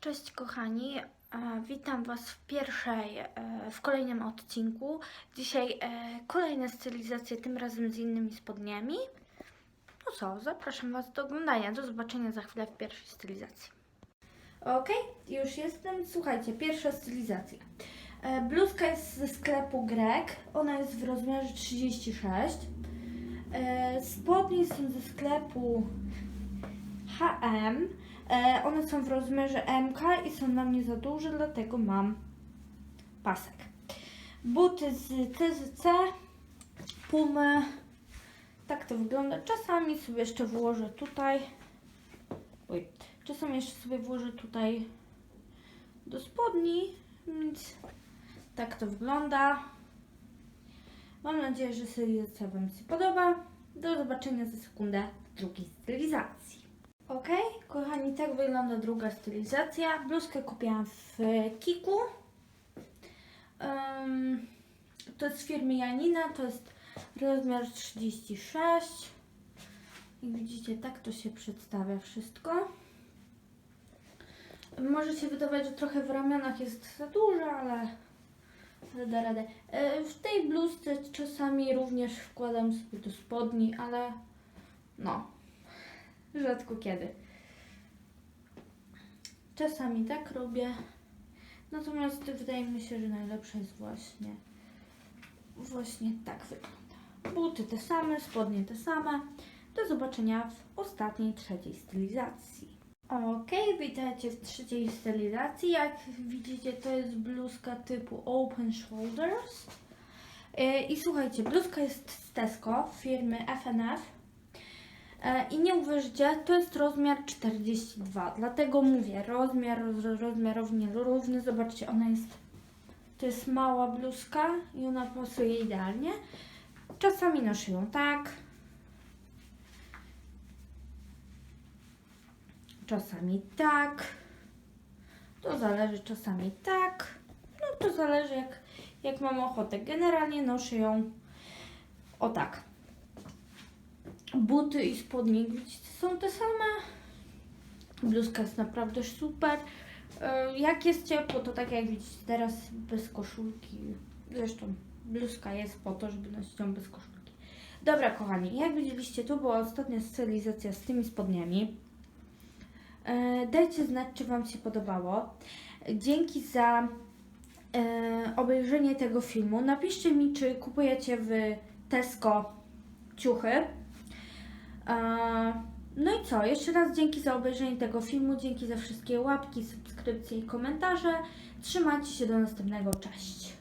Cześć kochani, E, witam Was w pierwszej, e, w kolejnym odcinku. Dzisiaj e, kolejne stylizacje, tym razem z innymi spodniami. No co, zapraszam Was do oglądania, do zobaczenia za chwilę w pierwszej stylizacji. Ok, już jestem. Słuchajcie, pierwsza stylizacja. Bluzka jest ze sklepu Greg, ona jest w rozmiarze 36. E, Spodnie są ze sklepu H&M. E, one są w rozmiarze MK i są na mnie za duże, dlatego mam pasek. Buty z TZC, Pumy. Tak to wygląda. Czasami sobie jeszcze włożę tutaj. Oj, czasami jeszcze sobie włożę tutaj do spodni, więc tak to wygląda. Mam nadzieję, że stylizacja Wam się podoba. Do zobaczenia za sekundę w drugiej stylizacji. Ok, kochani, tak wygląda druga stylizacja. Bluzkę kupiłam w Kiku. Em, to jest z firmy Janina, to jest rozmiar 36. Jak widzicie, tak to się przedstawia wszystko. Może się wydawać, że trochę w ramionach jest za dużo, ale, ale da radę. E, W tej bluzce czasami również wkładam sobie do spodni, ale no, rzadko kiedy. Czasami tak robię. Natomiast wydaje mi się, że najlepsze jest właśnie właśnie tak wygląda. Buty te same, spodnie te same. Do zobaczenia w ostatniej, trzeciej stylizacji. Ok, witajcie w trzeciej stylizacji. Jak widzicie, to jest bluzka typu Open Shoulders. Yy, I słuchajcie, bluzka jest z Tesco firmy FNF. E, I nie uwierzycie, to jest rozmiar 42, dlatego mówię, rozmiar, roz, rozmiar równie równy, zobaczcie, ona jest, to jest mała bluzka i ona pasuje idealnie. Czasami noszę ją tak, czasami tak, to zależy, czasami tak, no to zależy jak, jak mam ochotę. Generalnie noszę ją o tak. Buty i spodnie, widzicie, są te same. Bluzka jest naprawdę super. E, Jak jest ciepło, to tak jak widzicie teraz bez koszulki. Zresztą bluzka jest po to, żeby nosić ją bez koszulki. Dobra, kochani, jak widzieliście, to była ostatnia stylizacja z tymi spodniami. E, Dajcie znać, czy Wam się podobało. Dzięki za e, obejrzenie tego filmu. Napiszcie mi, czy kupujecie w Tesco ciuchy. No i co? Jeszcze raz dzięki za obejrzenie tego filmu, dzięki za wszystkie łapki, subskrypcje i komentarze. Trzymajcie się do następnego. Cześć!